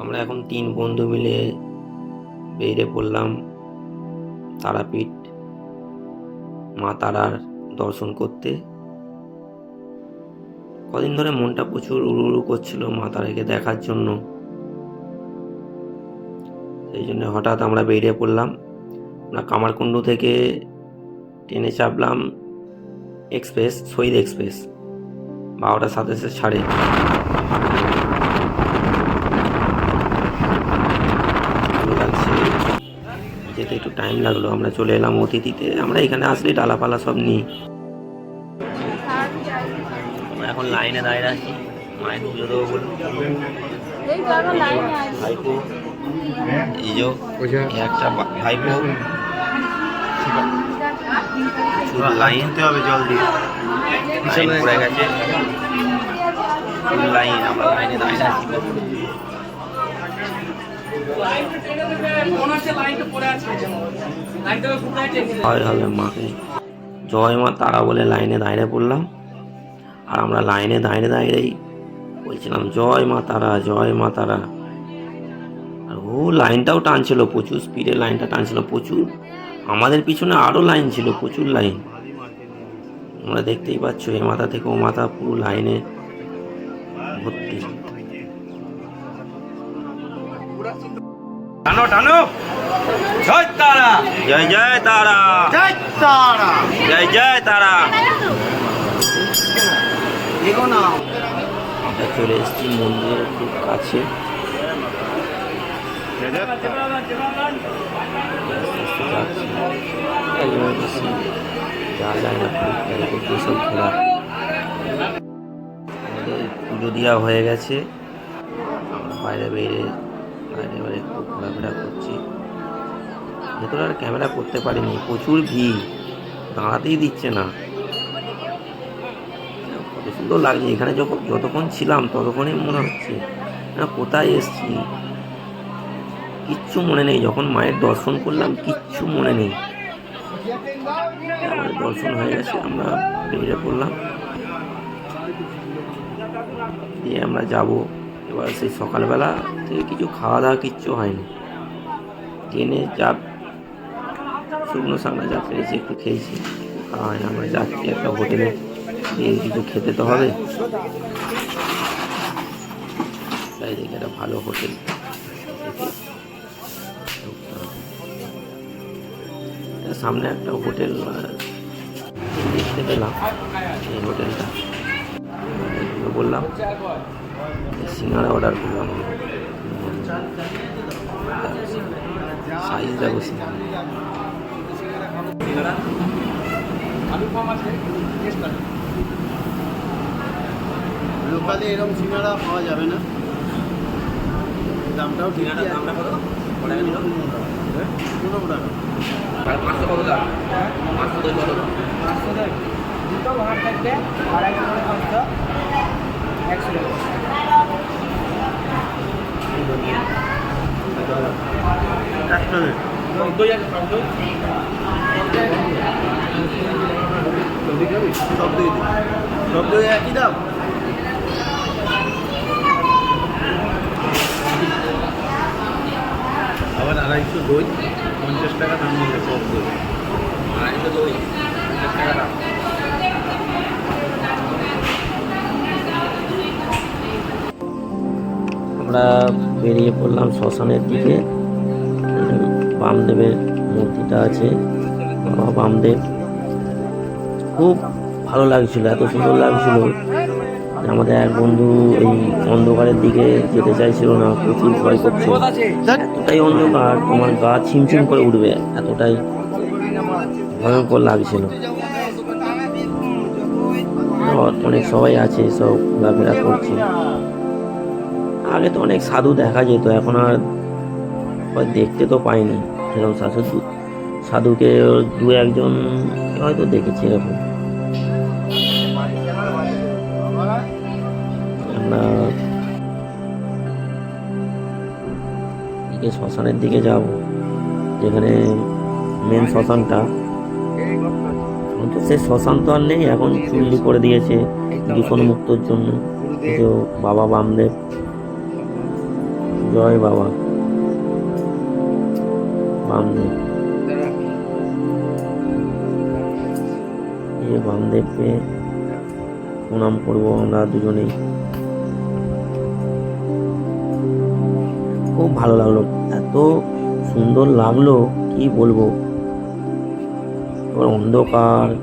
আমরা এখন তিন বন্ধু মিলে বেরিয়ে পড়লাম তারাপীঠ মা তারার দর্শন করতে। কদিন ধরে মনটা প্রচুর উড়ু উড়ু করছিল মা তারাকে দেখার জন্য। সেই জন্য হঠাৎ আমরা বেরিয়ে পড়লাম। আমরা কামারকুণ্ডু থেকে ট্রেনে চাপলাম এক্সপ্রেস, শহীদ এক্সপ্রেস, বারোটা সাতাশে ছাড়ে ভালো লাগছে যেতে একটু টাইম লাগল আমরা চলে এলাম অতিথিতে। আমরা এখানে আসলে ডালাপালা সব নিই। এখন লাইনে দাঁড়িয়ে আছি। মায়ের পুজো দেবো ভাইপো এই যে একটা ভাইপো। লাইন হবে জল দিয়ে। লাইন পড়ে গেছে। লাইন আমরা লাইনে দাঁড়িয়ে আছি। মাকে জয় মা তারা বলে লাইনে দাঁড়িয়ে পড়লাম। আর আমরা লাইনে দাঁড়িয়ে দাঁড়িয়েই বলছিলাম, জয় মা তারা, জয় মা তারা। আর ও লাইনটাও টানছিল প্রচুর স্পিডে লাইনটা টানছিল প্রচুর। আমাদের পিছনে আরও লাইন ছিল, প্রচুর লাইন। আমরা দেখতেই পাচ্ছ, এ মাথা থেকে ও মাথা পুরো লাইনে ভর্তি। টানো টানো। জয় তারা। জয় জয় তারা। জয় তারা। জয় জয় তারা। আমরা চলে এসেছি মন্দিরের খুব কাছে। যায় না যেসব পুজো দেওয়া হয়ে গেছে। আমরা বাইরে বেরিয়ে বাইরে এবারে ঘোরাফেরা করছি। ভেতরে আর ক্যামেরা করতে পারিনি, প্রচুর ভিড়। দাঁড়াতেই দিচ্ছে না। কত সুন্দর লাগছে, এখানে যখন যতক্ষণ ছিলাম ততক্ষণই মনে হচ্ছে কোথায় এসছি। কিচ্ছু মনে নেই, যখন মায়ের দর্শন করলাম, কিচ্ছু মনে নেই। দর্শন হয়ে গেছে, আমরা বেরিয়ে পড়লাম। দিয়ে আমরা যাব। এবার সেই সকালবেলা থেকে কিছু খাওয়া দাওয়া কিচ্ছু হয়নি। ট্রেনে যা শুকনো সামনে যা পেয়েছি একটু খেয়েছি। খাওয়া হয় না আমরা যাচ্ছি একটা হোটেলে। কিছু খেতে তো হবে। তাই দেখি একটা ভালো হোটেল। সামনে একটা হোটেল দেখতে পেলাম এই হোটেলটা। বললাম, সিঙ্গারা অর্ডার করলাম। সাইজ দেখো লোকালে এরকম সিঙ্গারা পাওয়া যাবে না। দামটাও ঠিক আছে। পনেরো টাকা। দুটো ভাত থাকবে আড়াই কিলো মাংস একশো টাকা। সব দিয়ে দিই সব দিয়ে একই দাম আবার আড়াইশো দই পঞ্চাশ টাকা দাম নিলে সব দই আড়াইশো দই পঞ্চাশ টাকা দাম আমরা বেরিয়ে পড়লাম শ্মশানের দিকে। বামদেবের মূর্তিটা আছে। বাবা বামদেব। খুব ভালো লাগছিল, এত সুন্দর লাগছিল আমাদের এক বন্ধু এই অন্ধকারের দিকে যেতে চাইছিল না, প্রচুর ভয় করছিল এতটাই অন্ধকার, তোমার গা ছিমছিম করে উঠবে, এতটাই ভয়ঙ্কর লাগছিল। অনেক সবাই আছে, সব ঘোরাফেরা করছে। আগে তো অনেক সাধু দেখা যেত, এখন আর দেখতে তো পাইনি। সেরকম সাধু সাধুকে দু একজন হয়তো দেখেছি এরকম। আমরা শ্মশানের দিকে যাব, যেখানে মেন শ্মশানটা। সে শ্মশান তো আর নেই, এখন চুল্লি করে দিয়েছে দূষণ মুক্তর জন্য বাবা বামদেব জয় বাবা। বামদেব। বামদেবকে প্রণাম করব আমরা দুজনেই। খুব ভালো লাগল। এত সুন্দর লাগল, কি বলব? এবার অন্ধকার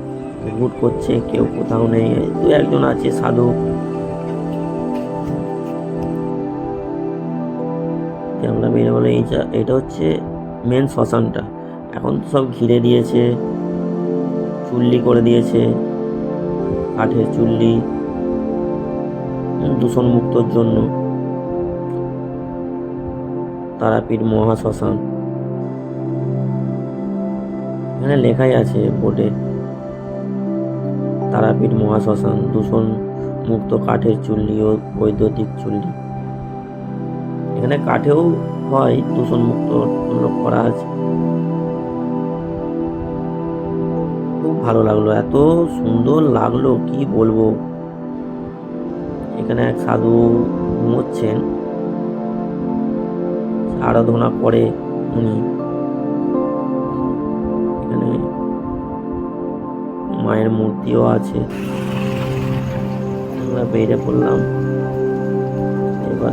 ঘুট করছে, কেউ কোথাও নেই। দু একজন আছে, সাধু। বেরিয়ে বলে এইটা এটা হচ্ছে মেন শ্মশানটা এখন তো সব ঘিরে দিয়েছে, চুল্লি করে দিয়েছে, কাঠের চুল্লি দূষণ মুক্তর জন্য। তারাপীঠ মহাশ্মশান এখানে লেখাই আছে বোর্ডে, তারাপীঠ মহাশ্মশান দূষণ মুক্ত কাঠের চুল্লি ও বৈদ্যুতিক চুল্লি। এখানে কাঠেও হয়, দূষণ মুক্ত জন্য করা আছে। খুব ভালো লাগল, এত সুন্দর লাগল, কি বলব? এখানে এক সাধু ঘুমোচ্ছেন। আরাধনা করে উনি। এখানে মায়ের মূর্তিও আছে। আমরা বেরিয়ে পড়লাম। এবার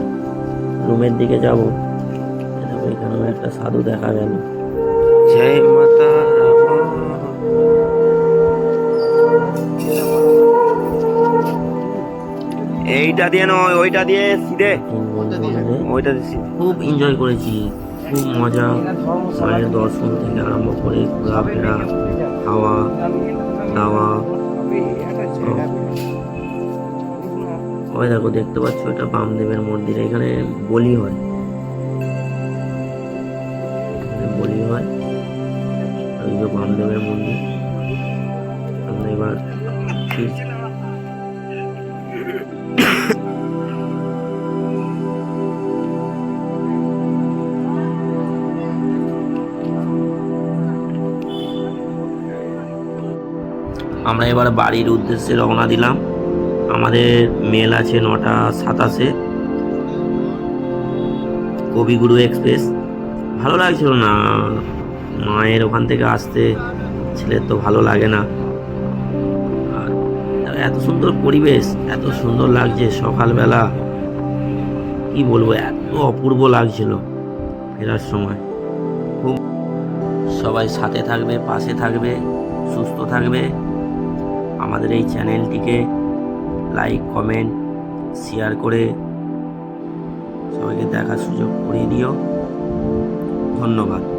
রুমের দিকে যাব। এখানেও একটা সাধু দেখা গেল। জয় মাতা এইটা দিয়ে নয় ওইটা দিয়ে সিধে। ওইটা দিয়ে খুব এনজয় করেছি খুব মজা। মায়ের দর্শন থেকে আরম্ভ করে ঘোরাফেরা খাওয়া দাওয়া। ওই দেখো দেখতে পাচ্ছ এটা বামদেবের মন্দির। এখানে বলি হয়। যে বামদেবের মন্দির। আমরা এবার আমরা এবার বাড়ির উদ্দেশ্যে রওনা দিলাম। আমাদের মেল আছে নটা সাতাশে। কবিগুরু এক্সপ্রেস। ভালো লাগছিল না। মায়ের ওখান থেকে আসতে ছেলের তো ভালো লাগে না। আর এত সুন্দর পরিবেশ, এত সুন্দর লাগছে সকালবেলা। কি বলব, এত অপূর্ব লাগছিল ফেরার সময়। খুব সবাই সাথে থাকবে, পাশে থাকবে, সুস্থ থাকবে। আমাদের এই চ্যানেলটিকে লাইক, কমেন্ট, শেয়ার করে সবাইকে দেখার সুযোগ করিয়ে দিও। ধন্যবাদ।